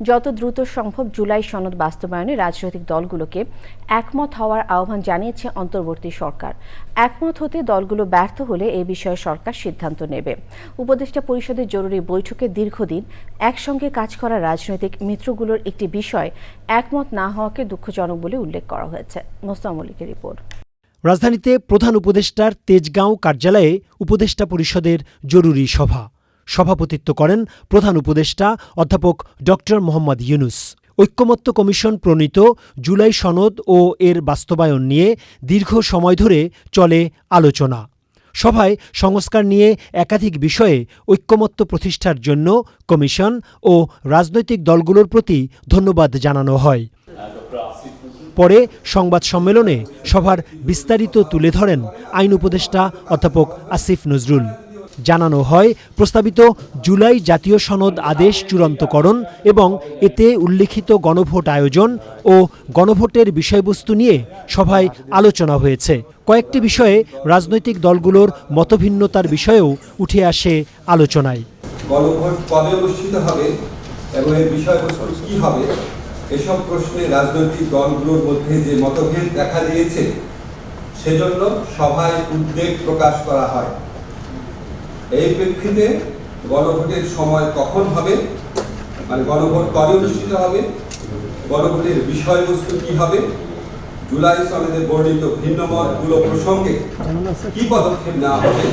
যত দ্রুত সম্ভব জুলাই সনদ বাস্তবায়নে রাজনৈতিক দলগুলোকে একমত হওয়ার আহ্বান জানিয়েছে অন্তর্বর্তী সরকার। একমত হতে দলগুলো ব্যর্থ হলে এ বিষয়ে সরকার সিদ্ধান্ত নেবে। উপদেষ্টা পরিষদের জরুরি বৈঠকে দীর্ঘদিন একসঙ্গে কাজ করা রাজনৈতিক মিত্রগুলোর একটি বিষয় একমত না হওয়াকে দুঃখজনক বলে উল্লেখ করা হয়েছে। মোস্তাম মল্লিকের রিপোর্ট। রাজধানীতে প্রধান উপদেষ্টার তেজগাঁও কার্যালয়ে উপদেষ্টা পরিষদের জরুরি সভা। সভাপতিত্ব করেন প্রধান উপদেষ্টা অধ্যাপক ড মোহাম্মদ ইউনুস। ঐক্যমত্য কমিশন প্রণীত জুলাই সনদ ও এর বাস্তবায়ন নিয়ে দীর্ঘ সময় ধরে চলে আলোচনা। সভায় সংস্কার নিয়ে একাধিক বিষয়ে ঐক্যমত্য প্রতিষ্ঠার জন্য কমিশন ও রাজনৈতিক দলগুলোর প্রতি ধন্যবাদ জানানো হয়। পরে সংবাদ সম্মেলনে সভার বিস্তারিত তুলে ধরেন আইন উপদেষ্টা অধ্যাপক আসিফ নজরুল। জানানো হয়, প্রস্তাবিত জুলাই জাতীয় সনদ আদেশ চূড়ান্তকরণ এবং এতে উল্লিখিত গণভোট আয়োজন ও গণভোটের বিষয়বস্তু নিয়ে সভায় আলোচনা হয়েছে। কয়েকটি বিষয়ে রাজনৈতিক দলগুলোর মতভিন্নতার বিষয়েও উঠে আসে আলোচনায়। গণভোট কবে অনুষ্ঠিত হবে এবং এর বিষয়বস্তু কি হবে, এসব প্রশ্নে রাজনৈতিক দলগুলোর মধ্যে যে মতভেদ দেখা দিয়েছে, সেজন্য সভায় উদ্বেগ প্রকাশ করা হয়। এই প্রেক্ষিতে গণভোটের সময় কখন হবে? মানে গণভোট কবে অনুষ্ঠিত হবে? গণভোটের বিষয়বস্তু কি হবে? জুলাই সনদে বর্ণিত ভিন্ন মতগুলো প্রসঙ্গে কি পদক্ষেপ নেওয়া হবে?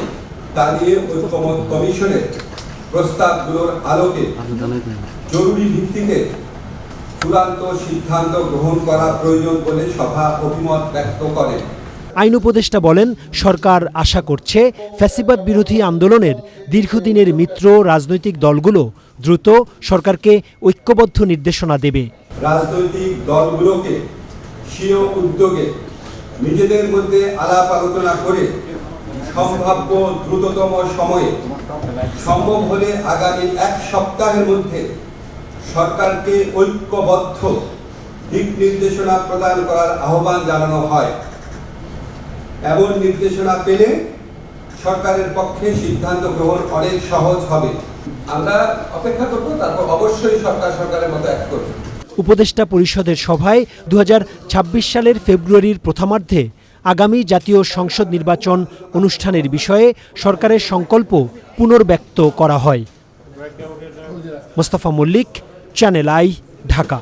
তা নিয়ে ঐক্যমত কমিশনের প্রস্তাবগুলোর আলোকে জরুরি ভিত্তিতে চূড়ান্ত সিদ্ধান্ত গ্রহণ করা প্রয়োজন বলে সভা অভিমত ব্যক্ত করে আইন উপদেষ্টা বলেন, সরকার আশা করছে ফ্যাসিবাদ বিরোধী আন্দোলনের দীর্ঘদিনের মিত্র রাজনৈতিক দলগুলো দ্রুত সরকারকে ঐক্যবদ্ধ নির্দেশনা দেবে। রাজনৈতিক দলগুলোকে উদ্যোগে নিজেদের মধ্যে আলাপ আলোচনা করে সম্ভাব্য দ্রুততম সময়ে সম্ভব হলে আগামী এক সপ্তাহের মধ্যে সরকারকে ঐক্যবদ্ধ দিক নির্দেশনা প্রদান করার আহ্বান জানানো হয়। এমন নির্দেশনা পেলে সরকারের পক্ষে সিদ্ধান্ত গ্রহণ অনেক সহজ হবে। আমরা অপেক্ষা করব, তারপর অবশ্যই সরকার সরকারের মতো এক করবে। উপদেষ্টা পরিষদের সভায় দু হাজার ছাব্বিশ সালের ফেব্রুয়ারির প্রথমার্ধে আগামী জাতীয় সংসদ নির্বাচন অনুষ্ঠানের বিষয়ে সরকারের সংকল্প পুনর্ব্যক্ত করা হয়। Mostafa Mallick channel I Dhaka